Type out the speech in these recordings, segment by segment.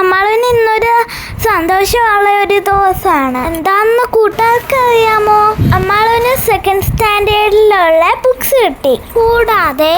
അമ്മാളിന് ഇന്നൊരു സന്തോഷമുള്ള ഒരു ദിവസമാണ്. എന്താന്ന് കൂട്ടുകാർക്ക് അറിയാമോ അമ്മാളിന് സെക്കൻഡ് സ്റ്റാൻഡേർഡിലുള്ള ബുക്സ് കിട്ടി. കൂടാതെ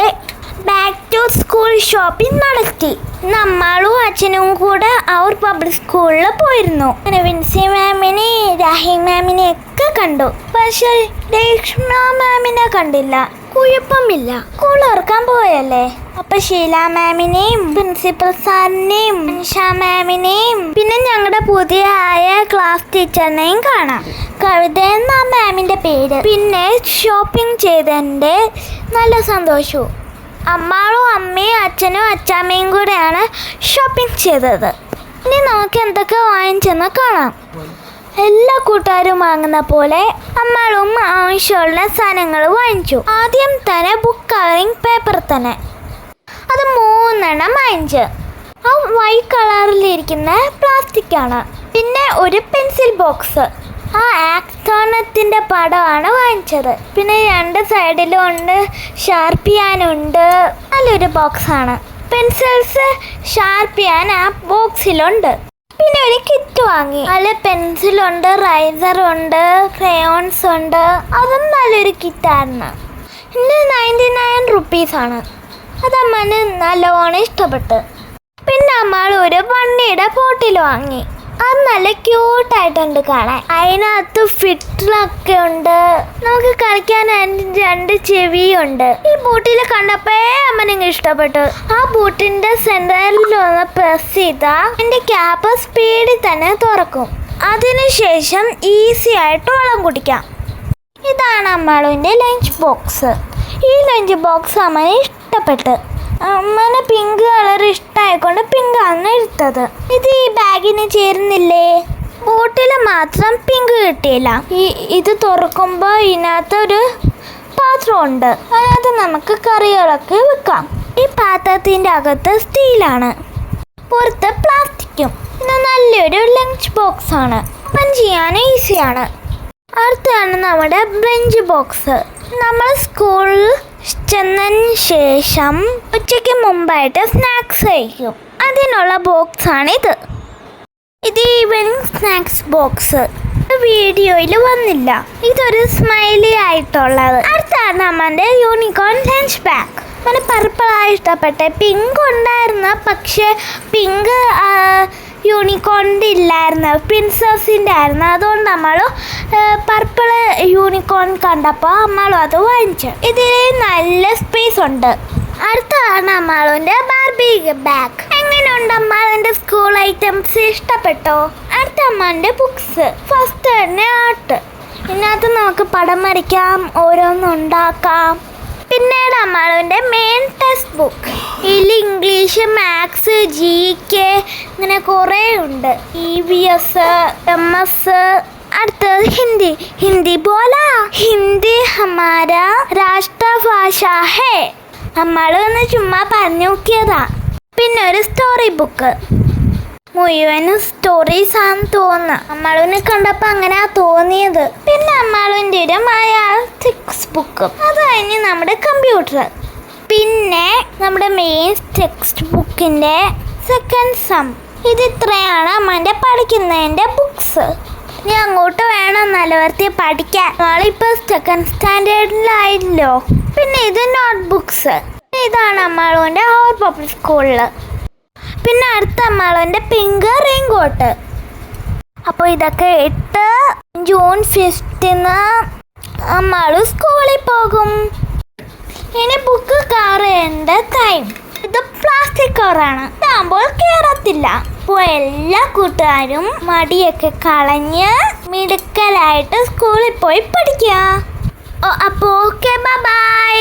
ബാക്ക് ടു സ്കൂൾ ഷോപ്പിംഗ് നടത്തി. നമ്മളും അച്ഛനും കൂടെ അവർ പബ്ലിക് സ്കൂളിൽ പോയിരുന്നു. വിൻസി മാമിനെ രാഹി മാമിനെ ഒക്കെ കണ്ടു. പക്ഷേ രേഷ്മ മാമിനെ കണ്ടില്ല. കുഴപ്പമില്ല. സ്കൂൾ ഓർക്കാൻ പോയല്ലേ? അപ്പൊ ഷീല മാമിനെയും പ്രിൻസിപ്പൽ സാറിനെയും അൻഷ മാമിനെയും പിന്നെ ഞങ്ങളുടെ പുതിയ ആയ ക്ലാസ് ടീച്ചറിനെയും കാണാം. കവിത എന്ന മാമിന്റെ പേര്. പിന്നെ ഷോപ്പിംഗ് ചെയ്തതിന്റെ നല്ല സന്തോഷവും. അമ്മാളും അമ്മയും അച്ഛനും അച്ചാമ്മയും കൂടെയാണ് ഷോപ്പിംഗ് ചെയ്തത്. ഇനി നമുക്ക് എന്തൊക്കെ വാങ്ങിച്ചെന്ന് കാണാം. എല്ലാ കൂട്ടുകാരും വാങ്ങുന്ന പോലെ അമ്മളും ആവശ്യമുള്ള സാധനങ്ങൾ വാങ്ങിച്ചു. ആദ്യം തന്നെ ബുക്ക് കവറിങ് പേപ്പർ തന്നെ. അത് മൂന്നെണ്ണം വാങ്ങിച്ചു. ആ വൈറ്റ് കളറിലിരിക്കുന്ന പ്ലാസ്റ്റിക് ആണ്. പിന്നെ ഒരു പെൻസിൽ ബോക്സ് ആ ആക്സോണത്തിന്റെ പടമാണ് വാങ്ങിച്ചത്. പിന്നെ രണ്ട് സൈഡിലും ഉണ്ട് ഷാർപ്പ് ചെയ്യാനുണ്ട് നല്ലൊരു ബോക്സാണ് പെൻസിൽസ് ഷാർപ്പ് ചെയ്യാൻ ആ ബോക്സിലുണ്ട് പിന്നെ ഒരു കിറ്റ് വാങ്ങി. അതിൽ പെൻസിലുണ്ട് ഉണ്ട് ക്രയോൺസ് ഉണ്ട് അതും നല്ലൊരു കിറ്റായിരുന്നു ഇന്ന് നയന്റി നയൻ റുപ്പീസാണ് അത് അമ്മന് നല്ലോണം ഇഷ്ടപ്പെട്ട്. പിന്നെ അമ്മ ഒരു വണ്ടിയുടെ ബോട്ടിൽ വാങ്ങി. അത് നല്ല ക്യൂട്ടായിട്ടുണ്ട് കാണാൻ. അതിനകത്ത് ഫിറ്ററൊക്കെ ഉണ്ട്. കളിക്കാൻ അതിന് രണ്ട് ചെവിയുണ്ട്. ഈ ബൂട്ടിൽ കണ്ടപ്പോ അമ്മനെ ഇഷ്ടപ്പെട്ടു. ആ ബൂട്ടിന്റെ സെന്ററിൽ ഒന്ന് പ്രസ് ചെയ്താൽ എന്റെ ക്യാപ്പ് സ്പീഡിൽ തന്നെ തുറക്കും. അതിനുശേഷം ഈസി ആയിട്ട് വെള്ളം കുടിക്കാം. ഇതാണ് അമ്മാളുവിന്റെ ലഞ്ച് ബോക്സ്. ഈ ലഞ്ച് ബോക്സ് അമ്മനെ ഇഷ്ടപ്പെട്ട്. അമ്മന് പിങ്ക് കളർ ഇഷ്ടമായിക്കൊണ്ട് പിങ്കാണ് എടുത്തത്. ഇത് ഈ ബാഗിന് ചേരുന്നില്ലേ? ബോട്ടിൽ മാത്രം പിങ്ക് കിട്ടിയില്ല. ഈ ഇത് തുറക്കുമ്പോൾ ഇതിനകത്തൊരു പാത്രമുണ്ട്. അതിനകത്ത് നമുക്ക് കറികളൊക്കെ വെക്കാം. ഈ പാത്രത്തിന്റെ അകത്ത് സ്റ്റീലാണ്. പുറത്ത് പ്ലാസ്റ്റിക്കും. പിന്നെ നല്ലൊരു ലഞ്ച് ബോക്സ് ആണ് ഓപ്പൺ ചെയ്യാൻ ഈസിയാണ്. അടുത്താണ് നമ്മുടെ ബ്രഞ്ച് ബോക്സ്. നമ്മൾ സ്കൂളിൽ ചെന്നതിന് ശേഷം ഉച്ചയ്ക്ക് മുമ്പായിട്ട് സ്നാക്സ് കഴിക്കും. അതിനുള്ള ബോക്സാണിത്. ഇത് ഈവനിങ് സ്നാക്സ് ബോക്സ്. വീഡിയോയിൽ വന്നില്ല. ഇതൊരു സ്മൈലി ആയിട്ടുള്ളത്. അടുത്താണ് നമ്മുടെ യൂണിക്കോൺ ലഞ്ച് ബാഗ് അങ്ങനെ പർപ്പിളായി ഇഷ്ടപ്പെട്ടെ പിങ്ക് ഉണ്ടായിരുന്ന. പക്ഷേ പിങ്ക് യൂണിക്കോണിന്റെ ഇല്ലായിരുന്നു. പ്രിൻസസിന്റെ ആയിരുന്നു. അതുകൊണ്ട് നമ്മൾ പർപ്പിൾ യൂണിക്കോൺ കണ്ടപ്പോൾ നമ്മളും അത് വാങ്ങിച്ചു. ഇതിൽ നല്ല സ്പേസ് ഉണ്ട്. അടുത്താണ് നമ്മളുടെ ബാർബി ബാഗ് എങ്ങനെയുണ്ട് നമ്മളുടെ സ്കൂൾ ഐറ്റംസ് ഇഷ്ടപ്പെട്ടോ? അടുത്ത അമ്മാന്റെ ബുക്സ് ഫസ്റ്റ് തന്നെ ആർട്ട് ഇതിനകത്ത് നമുക്ക് പടം വരയ്ക്കാം ഓരോന്നുണ്ടാക്കാം പിന്നീട് അമ്മാളുവിന്റെ മെയിൻ ടെക്സ്റ്റ് ബുക്ക് ഇതിൽ ഇംഗ്ലീഷ് മാത്സ് ജി കെ ഇങ്ങനെ കുറേ ഉണ്ട്. E V S M S അടുത്തത് ഹിന്ദി. ഹിന്ദി പോലാ. ഹിന്ദി ഹമാര രാഷ്ട്രഭാഷ ഹേ. നമ്മൾ ഒന്ന് ചുമ്മാ പറഞ്ഞു നോക്കിയതാ. പിന്നെ ഒരു സ്റ്റോറി ബുക്ക് മുഴുവനും സ്റ്റോറീസ് ആണെന്ന് തോന്നുന്നു. അമ്മാളുവിനെ കണ്ടപ്പോൾ അങ്ങനെ തോന്നിയത്. പിന്നെ അമ്മാളുവിന്റെ ഒരു മലയാള ടെക്സ്റ്റ് ബുക്കും അത് കഴിഞ്ഞ് നമ്മുടെ കമ്പ്യൂട്ടർ പിന്നെ നമ്മുടെ മെയിൻ ടെക്സ്റ്റ് ബുക്കിന്റെ സെക്കൻഡ് സം ഇത് ഇത്രയാണ് അമ്മന്റെ പഠിക്കുന്നതിന്റെ ബുക്സ് ഇനി അങ്ങോട്ട് വേണം നിലവർത്തി പഠിക്കാൻ. നമ്മളിപ്പോൾ സെക്കൻഡ് സ്റ്റാൻഡേർഡിലായില്ലോ പിന്നെ ഇത് നോട്ട് ബുക്സ് ഇതാണ് അമ്മാളുവിന്റെ ഹോർ പബ്ലിക് സ്കൂളിൽ പിന്നെ അടുത്ത അമ്മാളന്റെ പിങ്ക് റെയിൻ കോട്ട് അപ്പോൾ ഇതൊക്കെ ഇട്ട് ജൂൺ ഫിഫ്റ്റിന് നമ്മൾ സ്കൂളിൽ പോകും. ഇനി ബുക്ക് കയറേണ്ട ടൈം ഇത് പ്ലാസ്റ്റിക് കവറാണ് ഇതാകുമ്പോൾ കയറത്തില്ല അപ്പോൾ എല്ലാ കൂട്ടുകാരും മടിയൊക്കെ കളഞ്ഞ് മിടുക്കലായിട്ട് സ്കൂളിൽ പോയി പഠിക്കുക അപ്പോൾ ഓക്കെ ബൈ